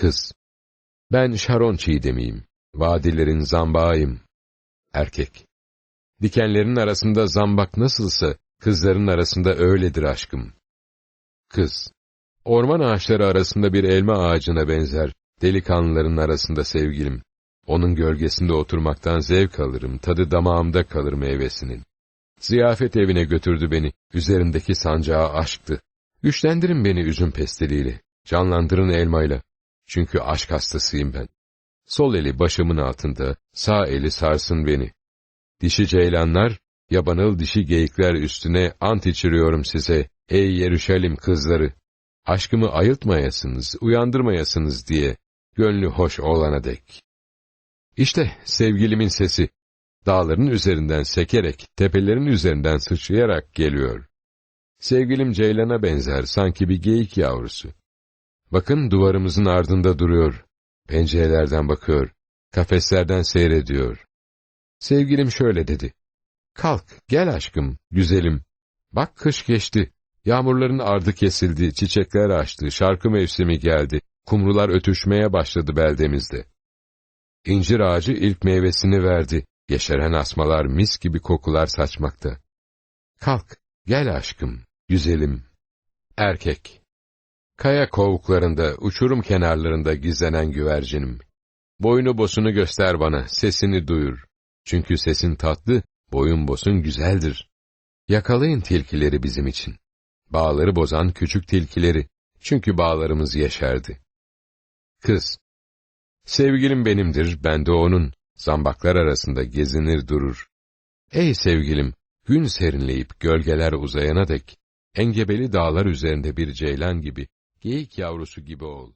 Kız. Ben Şaron çiğdemiyim. Vadilerin zambağıyım. Erkek. Dikenlerin arasında zambak nasılsa, kızların arasında öyledir aşkım. Kız. Orman ağaçları arasında bir elma ağacına benzer, delikanlıların arasında sevgilim. Onun gölgesinde oturmaktan zevk alırım, tadı damağımda kalır meyvesinin. Ziyafet evine götürdü beni, üzerindeki sancağı aşktı. Güçlendirin beni üzüm pestiliyle, canlandırın elmayla. Çünkü aşk hastasıyım ben. Sol eli başımın altında, sağ eli sarsın beni. Dişi ceylanlar, yabanıl dişi geyikler üstüne ant içiriyorum size, ey Yeruşalim kızları. Aşkımı ayıltmayasınız, uyandırmayasınız diye, gönlü hoş olana dek. İşte sevgilimin sesi, dağların üzerinden sekerek, tepelerin üzerinden sıçrayarak geliyor. Sevgilim ceylana benzer, sanki bir geyik yavrusu. Bakın duvarımızın ardında duruyor. Pencerelerden bakıyor. Kafeslerden seyrediyor. Sevgilim şöyle dedi. Kalk, gel aşkım, güzelim. Bak kış geçti. Yağmurların ardı kesildi, çiçekler açtı, şarkı mevsimi geldi. Kumrular ötüşmeye başladı beldemizde. İncir ağacı ilk meyvesini verdi. Yeşeren asmalar mis gibi kokular saçmakta. Kalk, gel aşkım, güzelim. Erkek. Kaya kovuklarında, uçurum kenarlarında gizlenen güvercinim. Boynu bosunu göster bana, sesini duyur. Çünkü sesin tatlı, boyun bosun güzeldir. Yakalayın tilkileri bizim için. Bağları bozan küçük tilkileri. Çünkü bağlarımız yeşerdi. Kız. Sevgilim benimdir, ben de onun. Zambaklar arasında gezinir durur. Ey sevgilim, gün serinleyip gölgeler uzayana dek, engebeli dağlar üzerinde bir ceylan gibi, geyik yavrusu gibi ol.